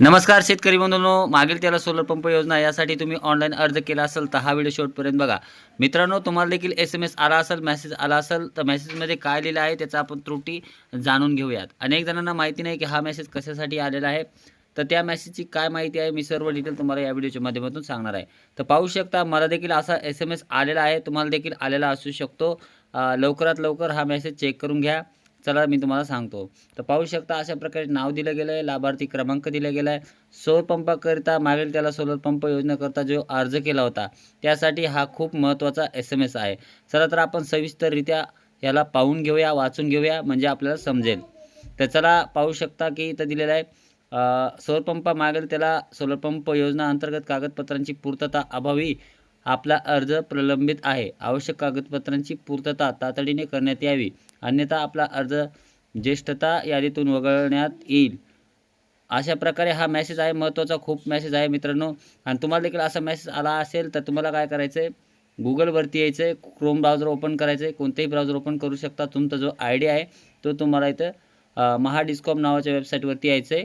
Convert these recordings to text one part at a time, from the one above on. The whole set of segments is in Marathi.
नमस्कार शेतकरी बंधूंनो मागील त्याला सोलर पंप योजना यासाठी तुम्ही ऑनलाईन अर्ज केला असेल तर हा व्हिडिओ शेवटपर्यंत बघा. मित्रांनो तुम्हाला देखील एस एम एस आला असेल मेसेज आला असेल तर मेसेजमध्ये काय लिहिलं आहे त्याचा आपण त्रुटी जाणून घेऊयात. अनेक जणांना माहिती नाही की हा मेसेज कशासाठी आलेला आहे. तर त्या मेसेजची काय माहिती आहे मी सर्व डिटेल तुम्हाला या व्हिडिओच्या माध्यमातून सांगणार आहे. तर पाहू शकता मला देखील असा एस एम एस आलेला आहे तुम्हाला देखील आलेला असू शकतो. लवकरात लवकर हा मेसेज चेक करून घ्या. चला मी तुम्हाला सांगतो. तर पाहू शकता अशा प्रकारे नाव दिलं गेलं आहे लाभार्थी क्रमांक दिला गेला आहे सौरपंपाकरिता पंपाकरिता मागील त्याला सोलर पंप योजनेकरता जो अर्ज केला होता त्यासाठी हा खूप महत्त्वाचा एस एम एस आहे. चला तर आपण सविस्तररित्या याला पाहून घेऊया वाचून घेऊया म्हणजे आपल्याला समजेल. तर चला पाहू शकता की इथं दिलेलं आहे अ, मागेल त्याला सोलर पंप योजना अंतर्गत कागदपत्रांची पूर्तता अभावी आपला अर्ज प्रलंबित आहे. आवश्यक कागदपत्रांची पूर्तता तातडीने करण्यात यावी. अन्यथा आपला अर्ज ज्येष्ठता यादीतून वगळण्यात येईल. अशा प्रकारे हा मेसेज आहे. महत्त्वाचा खूप मेसेज आहे मित्रांनो. आणि तुम्हाला देखील असा मेसेज आला असेल तर तुम्हाला काय करायचं आहे गुगलवरती यायचं आहे क्रोम ब्राउझर ओपन करायचं आहे कोणतेही ब्राउझर ओपन करू शकता. तुमचा जो आय डी आहे तो तुम्हाला इथं महाडिस्कॉम नावाच्या वेबसाईटवरती यायचं आहे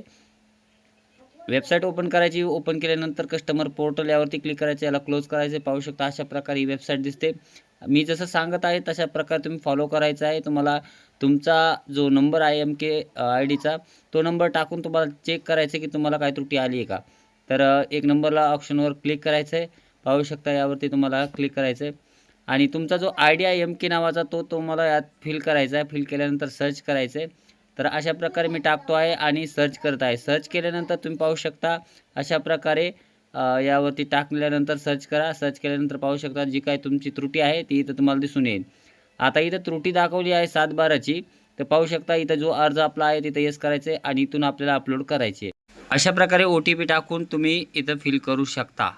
वेबसाईट ओपन करायची ओपन केल्यानंतर कस्टमर पोर्टल यावरती क्लिक करायचं याला क्लोज करायचे पाहू शकता अशा प्रकारे ही वेबसाईट दिसते. मी जसं सांगत आहे तशा प्रकारे तुम्ही फॉलो करायचं आहे. तुम्हाला तुमचा जो नंबर आहे एम के आय डीचा तो नंबर टाकून तुम्हाला चेक करायचं आहे की तुम्हाला काय त्रुटी आली आहे का. तर एक नंबरला ऑप्शनवर क्लिक करायचं आहे. पाहू शकता यावरती तुम्हाला क्लिक करायचं आहे. आणि तुमचा जो आय डी आहे एम के नावाचा तो तुम्हाला यात फिल करायचा आहे. फिल केल्यानंतर सर्च करायचं आहे. तर अशा प्रकारे मी टाकतो आहे आणि सर्च करत आहे. सर्च केल्यानंतर तुम्ही पाहू शकता अशा प्रकारे यावरती टाकल्यानंतर सर्च करा. सर्च केल्यानंतर पाहू शकता जी काय तुमची त्रुटी आहे ती इथं तुम्हाला दिसून येईल. आता इथं त्रुटी दाखवली आहे सात बाराची तर पाहू शकता इथं जो अर्ज आपला आहे तिथं येस करायचं आहे आणि इथून आपल्याला अपलोड करायचे अशा प्रकारे ओ टी पी टाकून तुम्ही इथं फिल करू शकता.